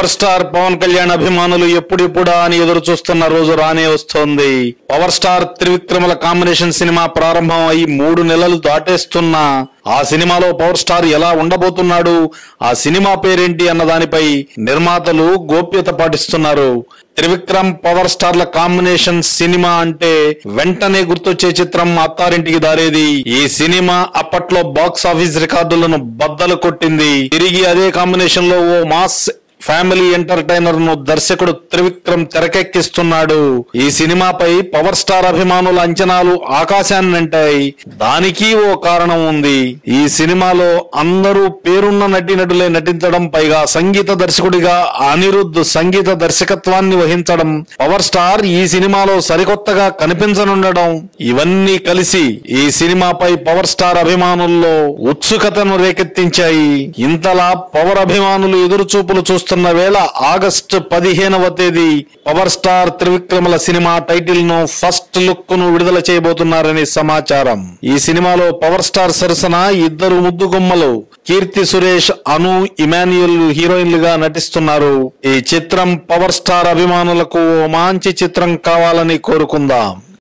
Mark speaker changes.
Speaker 1: Power star Pawan Kalyan అభిమానులు ఎప్పుడిప్పుడా అని ఎదురు చూస్తున్న రోజు రానే వస్తోంది. పవర్ స్టార్ త్రివిక్రమల కాంబినేషన్ సినిమా ప్రారంభం అయి మూడు నెలలు దాటేస్తున్నా ఆ సినిమాలో పవర్ స్టార్ ఎలా ఉండబోతున్నాడు ఆ సినిమా పేరేంటి అన్న దానిపై నిర్మాతలు గోప్యత పాటిస్తున్నారు. త్రివిక్రమ్ పవర్ స్టార్ల కాంబినేషన్ సినిమా అంటే వెంటనే గుర్తొచ్చే చిత్రం అత్తారింటికి దారేది. ఈ సినిమా అప్పట్లో బాక్స్ ఆఫీస్ రికార్డులను బద్దలు కొట్టింది. తిరిగి అదే కాంబినేషన్లో ఓ మాస్ ఫ్యామిలీ ఎంటర్టైనర్ను దర్శకుడు త్రివిక్రమ్ తెరకెక్కిస్తున్నాడు. ఈ సినిమాపై పవర్ స్టార్ అభిమానుల అంచనాలు ఆకాశాన్నింటాయి దానికి ఓ కారణం ఉంది. ఈ సినిమాలో అందరూ పేరున్న నటీనటులే నటించడం పైగా సంగీత దర్శకుడిగా అనిరుద్ధ్ సంగీత దర్శకత్వాన్ని వహించడం పవర్ స్టార్ ఈ సినిమాలో సరికొత్తగా కనిపించనుండడం ఇవన్నీ కలిసి ఈ సినిమాపై పవర్ స్టార్ అభిమానుల్లో ఉత్సుకతను రేకెత్తించాయి. ఇంతలా పవర్ అభిమానులు ఎదురు చూపులు చేస్తున్న వేళ ఆగస్టు పదిహేనవ తేదీ పవర్ స్టార్ త్రివిక్రమల సినిమా టైటిల్ను ఫస్ట్ లుక్ను విడుదల చేయబోతున్నారని సమాచారం. ఈ సినిమాలో పవర్ స్టార్ సరసన ఇద్దరు ముద్దు గుమ్మలు కీర్తి సురేష్ అను ఇమాన్యుల్ హీరోయిన్లుగా నటిస్తున్నారు. ఈ చిత్రం పవర్ స్టార్ అభిమానులకు ఓ మంచి చిత్రం కావాలని కోరుకుందాం.